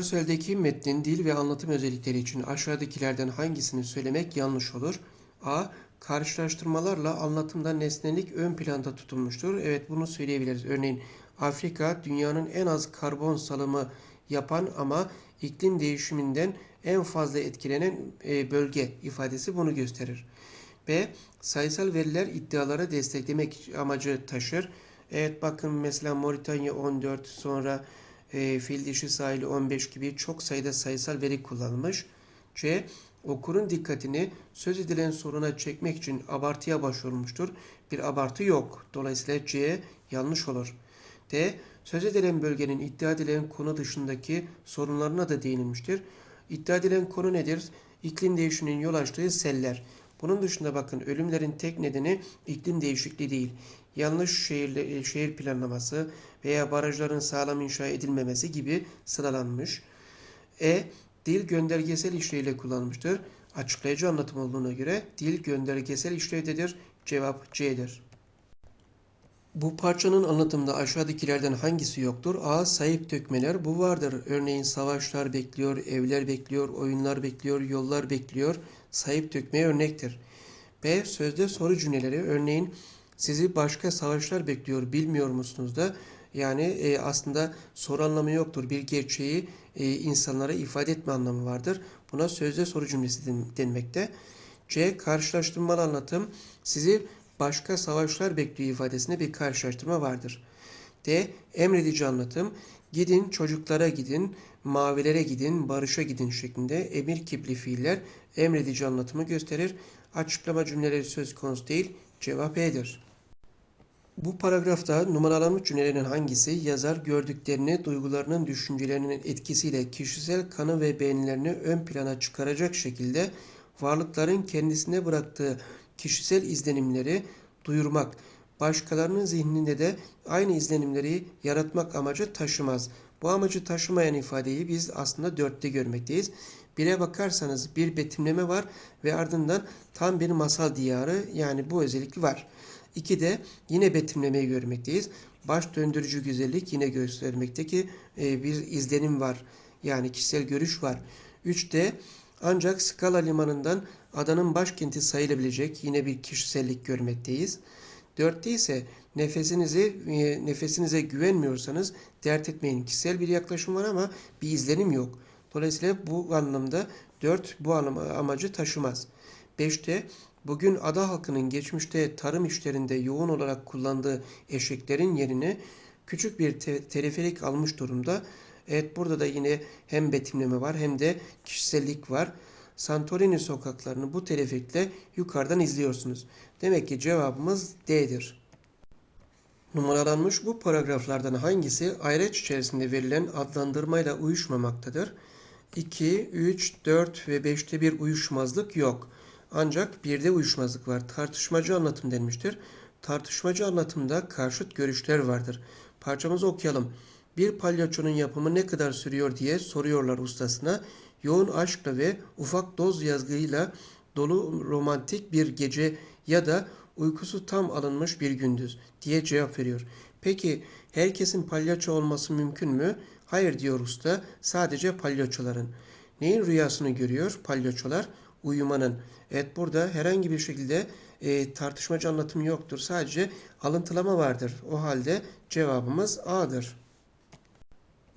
Görseldeki metnin dil ve anlatım özellikleri için aşağıdakilerden hangisini söylemek yanlış olur? A. Karşılaştırmalarla anlatımda nesnelik ön planda tutulmuştur. Evet bunu söyleyebiliriz. Örneğin Afrika dünyanın en az karbon salımı yapan ama iklim değişiminden en fazla etkilenen e, bölge ifadesi bunu gösterir. B. Sayısal veriler iddiaları desteklemek amacı taşır. Evet bakın mesela Moritanya 14 sonra e, fil dişi sahili 15 gibi çok sayıda sayısal veri kullanılmış. C. Okurun dikkatini söz edilen soruna çekmek için abartıya başvurmuştur. Bir abartı yok. Dolayısıyla C yanlış olur. D. Söz edilen bölgenin iddia edilen konu dışındaki sorunlarına da değinilmiştir. İddia edilen konu nedir? İklim değişiminin yol açtığı seller. Bunun dışında bakın ölümlerin tek nedeni iklim değişikliği değil. Yanlış şehir, şehir planlaması veya barajların sağlam inşa edilmemesi gibi sıralanmış. E. Dil göndergesel işlevle kullanılmıştır. Açıklayıcı anlatım olduğuna göre dil göndergesel işlevdedir. Cevap C'dir. Bu parçanın anlatımında aşağıdakilerden hangisi yoktur? A. Sayıp dökmeler. Bu vardır. Örneğin savaşlar bekliyor, evler bekliyor, oyunlar bekliyor, yollar bekliyor. Sayıp dökmeye örnektir. B. Sözde soru cümleleri. Örneğin sizi başka savaşlar bekliyor bilmiyor musunuz da yani e, aslında soru anlamı yoktur. Bir gerçeği e, insanlara ifade etme anlamı vardır. Buna sözde soru cümlesi den, denmekte. C. Karşılaştırmalı anlatım. Sizi başka savaşlar bekliyor ifadesinde bir karşılaştırma vardır. D. Emredici anlatım. Gidin çocuklara gidin, mavilere gidin, barışa gidin şeklinde emir kipli fiiller emredici anlatımı gösterir. Açıklama cümleleri söz konusu değil. Cevap E'dir. Bu paragrafta numaralanmış cümlelerin hangisi yazar gördüklerini, duygularının, düşüncelerinin etkisiyle kişisel kanı ve beğenilerini ön plana çıkaracak şekilde varlıkların kendisine bıraktığı kişisel izlenimleri duyurmak, başkalarının zihninde de aynı izlenimleri yaratmak amacı taşımaz. Bu amacı taşımayan ifadeyi biz aslında dörtte görmekteyiz. Bire bakarsanız bir betimleme var ve ardından tam bir masal diyarı yani bu özellik var. 2'de yine betimlemeyi görmekteyiz. Baş döndürücü güzellik yine göstermekte ki e, bir izlenim var. Yani kişisel görüş var. 3'te ancak Skala limanından adanın başkenti sayılabilecek yine bir kişisellik görmekteyiz. 4'te ise nefesinizi e, nefesinize güvenmiyorsanız dert etmeyin. Kişisel bir yaklaşım var ama bir izlenim yok. Dolayısıyla bu anlamda 4 bu amacı taşımaz. 5'te bugün ada halkının geçmişte tarım işlerinde yoğun olarak kullandığı eşeklerin yerini küçük bir te teleferik almış durumda. Evet burada da yine hem betimleme var hem de kişisellik var. Santorini sokaklarını bu teleferikle yukarıdan izliyorsunuz. Demek ki cevabımız D'dir. Numaralanmış bu paragraflardan hangisi ayraç içerisinde verilen adlandırmayla uyuşmamaktadır? 2, 3, 4 ve 5'te bir uyuşmazlık yok. Ancak 1'de uyuşmazlık var. Tartışmacı anlatım denmiştir. Tartışmacı anlatımda karşıt görüşler vardır. Parçamızı okuyalım. Bir palyaçonun yapımı ne kadar sürüyor diye soruyorlar ustasına. Yoğun aşkla ve ufak doz yazgıyla dolu romantik bir gece ya da uykusu tam alınmış bir gündüz diye cevap veriyor. Peki herkesin palyaço olması mümkün mü? Hayır diyor usta. Sadece palyaçoların. Neyin rüyasını görüyor palyaçolar? Uyumanın. Evet burada herhangi bir şekilde e, tartışmacı anlatım yoktur. Sadece alıntılama vardır. O halde cevabımız A'dır.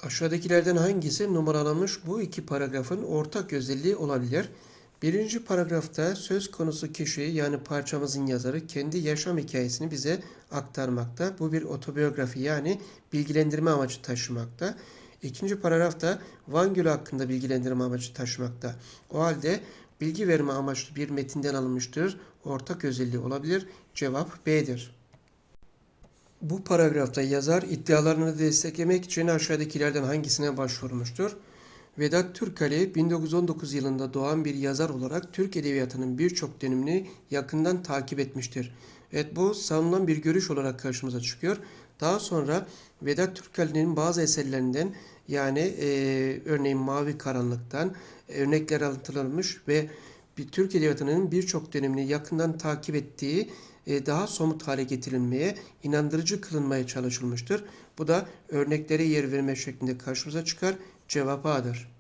Aşağıdakilerden hangisi numaralanmış bu iki paragrafın ortak özelliği olabilir? Birinci paragrafta söz konusu kişi yani parçamızın yazarı kendi yaşam hikayesini bize aktarmakta. Bu bir otobiyografi yani bilgilendirme amacı taşımakta. İkinci paragrafta Van Gölü hakkında bilgilendirme amacı taşımakta. O halde bilgi verme amaçlı bir metinden alınmıştır. Ortak özelliği olabilir. Cevap B'dir. Bu paragrafta yazar iddialarını desteklemek için aşağıdakilerden hangisine başvurmuştur? Vedat Türkali 1919 yılında doğan bir yazar olarak Türk Edebiyatı'nın birçok dönemini yakından takip etmiştir. Evet bu savunulan bir görüş olarak karşımıza çıkıyor. Daha sonra Vedat Türkali'nin bazı eserlerinden yani e, örneğin Mavi Karanlık'tan örnekler alıntılanmış ve bir Türk Edebiyatı'nın birçok dönemini yakından takip ettiği e, daha somut hale getirilmeye, inandırıcı kılınmaya çalışılmıştır. Bu da örneklere yer verme şeklinde karşımıza çıkar. Cevap A'dır.